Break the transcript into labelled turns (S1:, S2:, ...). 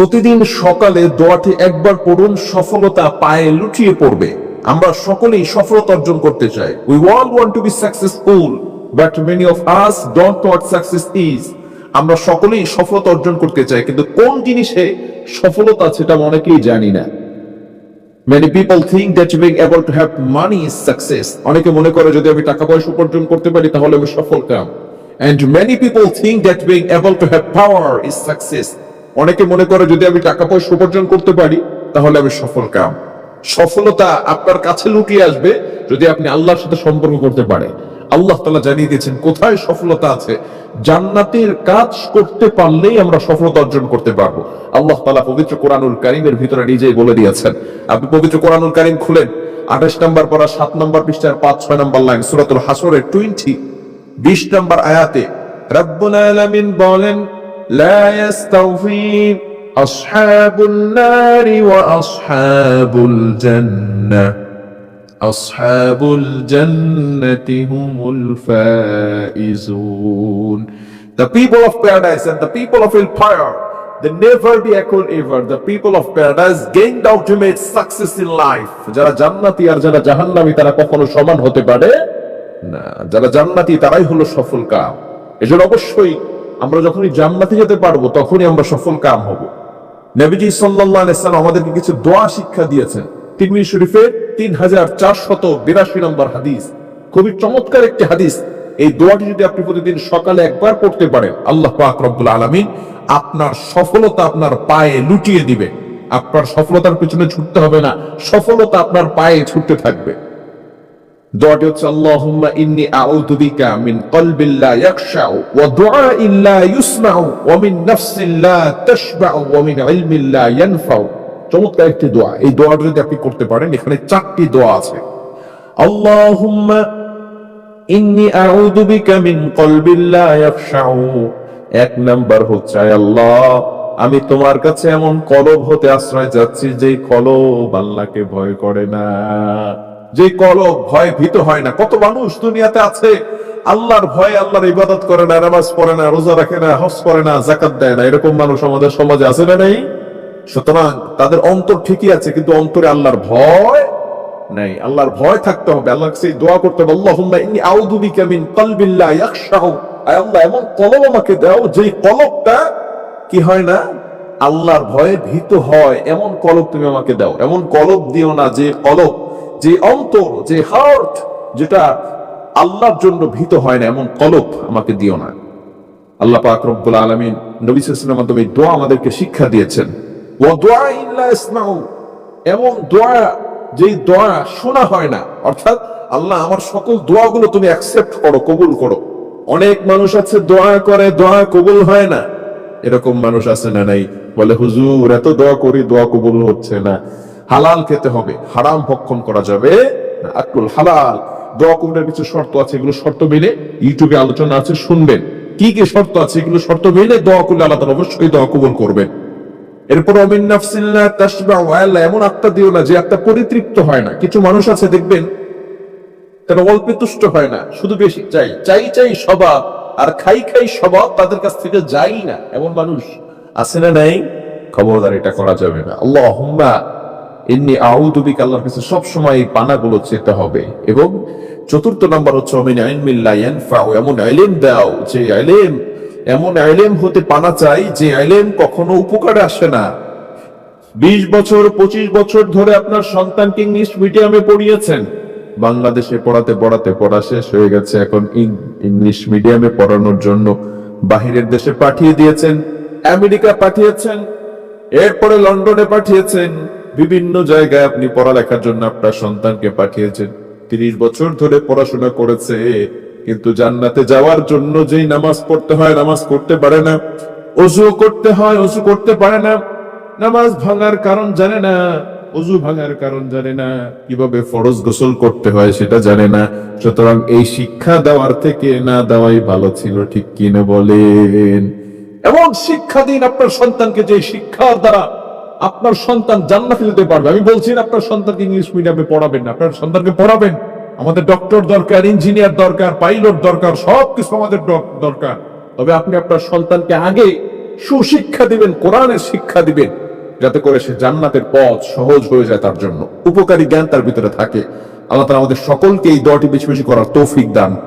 S1: প্রতিদিন সকালে দোয়াটি একবার পড়ুন, সফলতা পায়ে লুটিয়ে পড়বে। আমরা সকলেই সফলতা অর্জন করতে চাই। We all want to be successful but many of us don't know success is আমরা সকলেই সফলতা অর্জন করতে চাই, কিন্তু কোন জিনিসে সফলতা সেটা অনেকেই জানি না। Many people think that being able to have money is success. অনেকে মনে করে যদি আমি টাকা পয়সা উপার্জন করতে পারি, তাহলে আমি সফল কাম। And many people think that being able to have power is success. অনেকে মনে করে যদি আমি টাকা পয়সা উপার্জন করতে পারি, তাহলে আমি সফল কাম। সফলতা আপনার কাছে লুকিয়ে আসবে যদি আপনি আল্লাহর সাথে সম্পর্ক করতে পারে। আল্লাহ তালা জানিয়ে দিয়েছেন, কোথায় সফলতা আছে? জান্নাতের কাজ করতে পারলেই আমরা সফলতা অর্জন করতে পারব। আল্লাহ তালা পবিত্র কোরআনুল কারিমের ভিতরে নিজেই বলে দিয়েছেন। আপনি পবিত্র কোরআনুল কারিম খুলেন, আঠাশ নম্বর পড়া, সাত নম্বর পৃষ্ঠার পাঁচ, ছয় নম্বর লাইন, সুরাতুল হাসরের টোয়েন্টি, বিশ নম্বর আয়াতে, রব্বুল আলামিন বলেন لا يستوفي أصحاب النار وأصحاب الجنة أصحاب الجنة هم الفائزون The people of paradise and the people of hellfire they never be equal ever. The people of paradise gained ultimate success in life. যারা জান্নাতি আর যারা জাহান্নামী তারা কখনো সমান হতে পারে না যারা জান্নাতি তারাই হলো সফল কাম এজন্য অবশ্যই আমরা যখনই জান্নাতে যেতে পারব, তখনই আমরা সফল কাম হব। নবীজি সাল্লাল্লাহু আলাইহি সাল্লাম আমাদেরকে কিছু দোয়া শিক্ষা দিয়েছেন। তিরমিজি শরীফের তিন হাজার চারশত বিরাশি নম্বর হাদিস। খুবই চমৎকার একটি হাদিস। এই দোয়াটি যদি আপনি প্রতিদিন সকালে একবার পড়তে পারেন, আল্লাহ পাক রব্বুল আলামিন আপনার সফলতা আপনার পায়ে লুটিয়ে দিবে। আপনার সফলতার পিছনে ছুটতে হবে না, সফলতা আপনার পায়ে ছুটতে থাকবে। দোয়াটি হচ্ছে, আল্লাহুম্মা ইন্নী আউযু বিকা মিন ইয়াখশাউ ওয়া দুআইন লা ইউসমাউ ওয়া মিন নাফসিন লা তাশবাউ ওয়া মিন ইলমিন লা ইয়ানফাউ চমৎকার একটি দোয়া। এই যদি আপনি করতে পারেন, এখানে চারটি দোয়া আছে। আল্লাহুম্মা ইন্নী আউযু বিকা মিন কলবিন লা ইয়াখশাউ এক নাম্বার হচ্ছে আল্লাহ, আমি তোমার কাছে এমন কলব হতে আশ্রয় যাচ্ছি যে কলব আল্লাহকে ভয় করে না। যে কলব ভয় ভীত হয় না। কত মানুষ দুনিয়াতে আছে, আল্লাহর ভয়ে আল্লাহর ইবাদত করে না, নামাজ পড়ে না, রোজা রাখে না, হজ করে না জাকাত দেয় না। এরকম মানুষ আমাদের সমাজে আছে না নেই? সুতরাং তাদের অন্তর ঠিকই আছে, কিন্তু অন্তরে আল্লাহর ভয় নেই। আল্লাহর ভয় থাকতে হবে। আল্লাহ সেই দোয়া করতে হবে, আল্লাহুম্মা ইন্নী আউযু বিকা মিন কলবিন আল্লাহ, এমন কলব আমাকে দাও, যেই কলবটা কি হয় না? আল্লাহর ভয়ে ভীত হয়। এমন কলব তুমি আমাকে দাও। এমন কলব দিও না যে কলব যে অন্তর, যে হার্ট যেটা আল্লাহর জন্য ভীত হয় না, এমন কলপ আমাকে দিও না। আল্লাহ পাক রব্বুল আলামিন নবী মাধ্যমে দোয়া আমাদেরকে শিক্ষা দিয়েছেন। ইল্লা ইসমাউ এমন দোয়া যেই দোয়া শোনা হয় না, অর্থাৎ আল্লাহ আমার সকল দোয়াগুলো তুমি অ্যাকসেপ্ট করো, কবুল করো। অনেক মানুষ আছে দোয়া করে, দোয়া কবুল হয় না। এরকম মানুষ আছে না নাই? বলে, হুজুর, এত দোয়া করি, দোয়া কবুল হচ্ছে না। হালাল খেতে হবে, হারাম ভক্ষণ করা যাবে আকুল হালাল কবুলের কিছু শর্ত আছে, এগুলো শর্ত মেনে ইউটিউবে আলোচনা আছে, শুনবেন। কি কি শর্ত আছে, এগুলো শর্ত মেনে দোয়া করলে আল্লাহ তাআলা অবশ্যই দোয়া কবুল করবেন। এরপর অমিন নাফসিল্লাহ তাসবাউ আল্লাহ, এমন আত্মা দিও না যে আত্মা পরিতৃপ্ত হয় না। কিছু মানুষ আছে, দেখবেন, তারা অল্পে তুষ্ট হয় না, শুধু বেশি চাই চাই চাই স্বভাব, আর খাই খাই স্বভাব তাদের কাছ থেকে যাই না, এমন মানুষ আছে না নাই? খবরদার, এটা করা যাবে না। আল্লাহ এমনি আউদুবিক আল্লাহর কাছে সবসময় এই পানাগুলো চেতে হবে। এবং চতুর্থ নাম্বার হচ্ছে অমিন আইনমিল্লা ইয়ানফাউ। এমন আইলেম দাও, যে আইলেম, এমন আইলেম হতে পানা চাই যে আইলেম কখনো উপকারে আসে না। বিশ বছর, পঁচিশ বছর ধরে আপনার সন্তানকে ইংলিশ মিডিয়ামে পড়িয়েছেন। বাংলাদেশে পড়াতে পড়াতে, পড়া শেষ হয়ে গেছে। এখন ইংলিশ মিডিয়ামে পড়ানোর জন্য বাহিরের দেশে পাঠিয়ে দিয়েছেন, আমেরিকা পাঠিয়েছেন, এরপরে লন্ডনে পাঠিয়েছেন। বিভিন্ন জায়গায় আপনি পড়ালেখার জন্য আপনার সন্তানকে পাঠিয়েছেন। তিরিশ বছর ধরে পড়াশোনা করেছে, কিন্তু জান্নাতে যাওয়ার জন্য যেই নামাজ পড়তে হয়, নামাজ করতে পারে না, অজু করতে হয়, অজু করতে পারে না, নামাজ ভাঙার কারণ জানে না, অজু ভাঙার কারণ জানে না, কীভাবে ফরজ গোসল করতে হয় সেটা জানে না, সুতরাং এই শিক্ষা দেওয়ার থেকে না দেওয়াই ভালো ছিল, ঠিক কিনা বলেন? এমন শিক্ষা দিন আপনার সন্তানকে যে শিক্ষার দ্বারা আপনার সন্তান জান্নাতে যেতে পারবে। আমি বলছি না আপনার সন্তানকে ইংলিশ মিডিয়ামে পড়াবেন না, আপনার সন্তানকে পড়াবেন। আমাদের ডক্টর দরকার ইঞ্জিনিয়ার দরকার পাইলট দরকার, সবকিছু আমাদের দরকার। তবে আপনি আপনার সন্তানকে আগে সুশিক্ষা দিবেন কোরআনের শিক্ষা দিবেন, যাতে করে সে জান্নাতের পথ সহজ হয়ে যায় তার জন্য। উপকারী জ্ঞান তার ভিতরে থাকে। আল্লাহ তালা আমাদের সকলকে এই দোয়াটি বেশি বেশি করার তৌফিক দান।